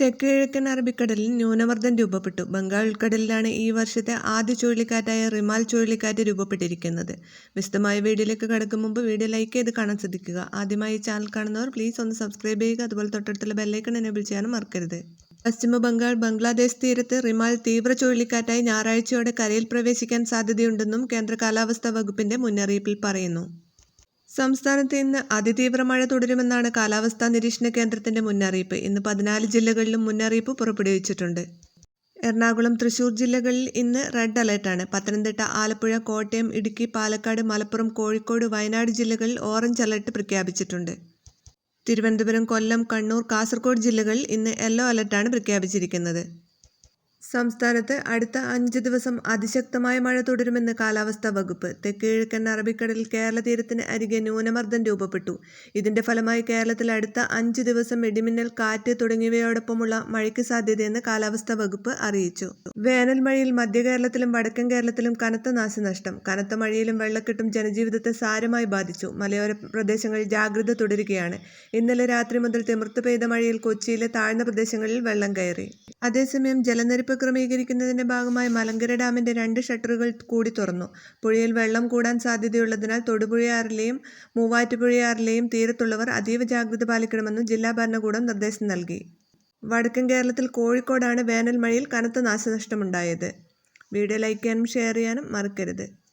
തെക്ക് കിഴക്കൻ അറബിക്കടലിൽ ന്യൂനമർദ്ദം രൂപപ്പെട്ടു. ബംഗാൾ ഉൾക്കടലിലാണ് ഈ വർഷത്തെ ആദ്യ ചുഴലിക്കാറ്റായ റിമാൽ ചുഴലിക്കാറ്റ് രൂപപ്പെട്ടിരിക്കുന്നത്. വിശദമായ വീഡിയോയിലേക്ക് കടക്കും മുമ്പ് വീഡിയോ ലൈക്ക് ചെയ്ത് കാണാൻ ശ്രദ്ധിക്കുക. ആദ്യമായി ചാനൽ കാണുന്നവർ പ്ലീസ് ഒന്ന് സബ്സ്ക്രൈബ് ചെയ്യുക. അതുപോലെ തൊട്ടടുത്തുള്ള ബെല്ലൈക്കൺ എനേബിൾ ചെയ്യാനും മറക്കരുത്. പശ്ചിമ ബംഗാൾ ബംഗ്ലാദേശ് തീരത്ത് റിമാൽ തീവ്ര ചുഴലിക്കാറ്റായി ഞായറാഴ്ചയോടെ കരയിൽ പ്രവേശിക്കാൻ സാധ്യതയുണ്ടെന്നും കേന്ദ്ര കാലാവസ്ഥാ വകുപ്പിന്റെ മുന്നറിയിപ്പിൽ പറയുന്നു. സംസ്ഥാനത്ത് ഇന്ന് അതിതീവ്ര മഴ തുടരുമെന്നാണ് കാലാവസ്ഥാ നിരീക്ഷണ കേന്ദ്രത്തിന്റെ മുന്നറിയിപ്പ്. ഇന്ന് പതിനാല് ജില്ലകളിലും മുന്നറിയിപ്പ് പുറപ്പെടുവിച്ചിട്ടുണ്ട്. എറണാകുളം തൃശൂർ ജില്ലകളിൽ ഇന്ന് റെഡ് അലർട്ടാണ്. പത്തനംതിട്ട ആലപ്പുഴ കോട്ടയം ഇടുക്കി പാലക്കാട് മലപ്പുറം കോഴിക്കോട് വയനാട് ജില്ലകളിൽ ഓറഞ്ച് അലർട്ട് പ്രഖ്യാപിച്ചിട്ടുണ്ട്. തിരുവനന്തപുരം കൊല്ലം കണ്ണൂർ കാസർഗോഡ് ജില്ലകളിൽ ഇന്ന് യെല്ലോ അലർട്ടാണ് പ്രഖ്യാപിച്ചിരിക്കുന്നത്. സംസ്ഥാനത്ത് അടുത്ത അഞ്ച് ദിവസം അതിശക്തമായ മഴ തുടരുമെന്ന് കാലാവസ്ഥാ വകുപ്പ്. തെക്ക് അറബിക്കടലിൽ കേരള തീരത്തിന് അരികെ ന്യൂനമർദ്ദം രൂപപ്പെട്ടു. ഇതിന്റെ ഫലമായി കേരളത്തിൽ അടുത്ത അഞ്ച് ദിവസം ഇടിമിന്നൽ കാറ്റ് തുടങ്ങിയവയോടൊപ്പമുള്ള മഴയ്ക്ക് സാധ്യതയെന്ന് കാലാവസ്ഥാ വകുപ്പ് അറിയിച്ചു. വേനൽ മഴയിൽ മധ്യ കേരളത്തിലും വടക്കൻ കേരളത്തിലും കനത്ത നാശനഷ്ടം. കനത്ത മഴയിലും വെള്ളക്കെട്ടും ജനജീവിതത്തെ സാരമായി ബാധിച്ചു. മലയോര പ്രദേശങ്ങളിൽ ജാഗ്രത തുടരുകയാണ്. ഇന്നലെ രാത്രി മുതൽ തിമിർത്ത് പെയ്ത മഴയിൽ കൊച്ചിയിലെ താഴ്ന്ന പ്രദേശങ്ങളിൽ വെള്ളം കയറി. അതേസമയം ജലനിരപ്പ് ക്രമീകരിക്കുന്നതിന്റെ ഭാഗമായി മലങ്കര ഡാമിന്റെ രണ്ട് ഷട്ടറുകൾ കൂടി തുറന്നു. പുഴയിൽ വെള്ളം കൂടാൻ സാധ്യതയുള്ളതിനാൽ തൊടുപുഴയാറിലെയും മൂവാറ്റുപുഴയാറിലെയും തീരത്തുള്ളവർ അതീവ ജാഗ്രത പാലിക്കണമെന്നും ജില്ലാ ഭരണകൂടം നിർദ്ദേശം നൽകി. വടക്കൻ കേരളത്തിൽ കോഴിക്കോടാണ് വേനൽമഴയിൽ കനത്ത നാശനഷ്ടമുണ്ടായത്. വീഡിയോ ലൈക്ക് ചെയ്യാനും ഷെയർ ചെയ്യാനും മറക്കരുത്.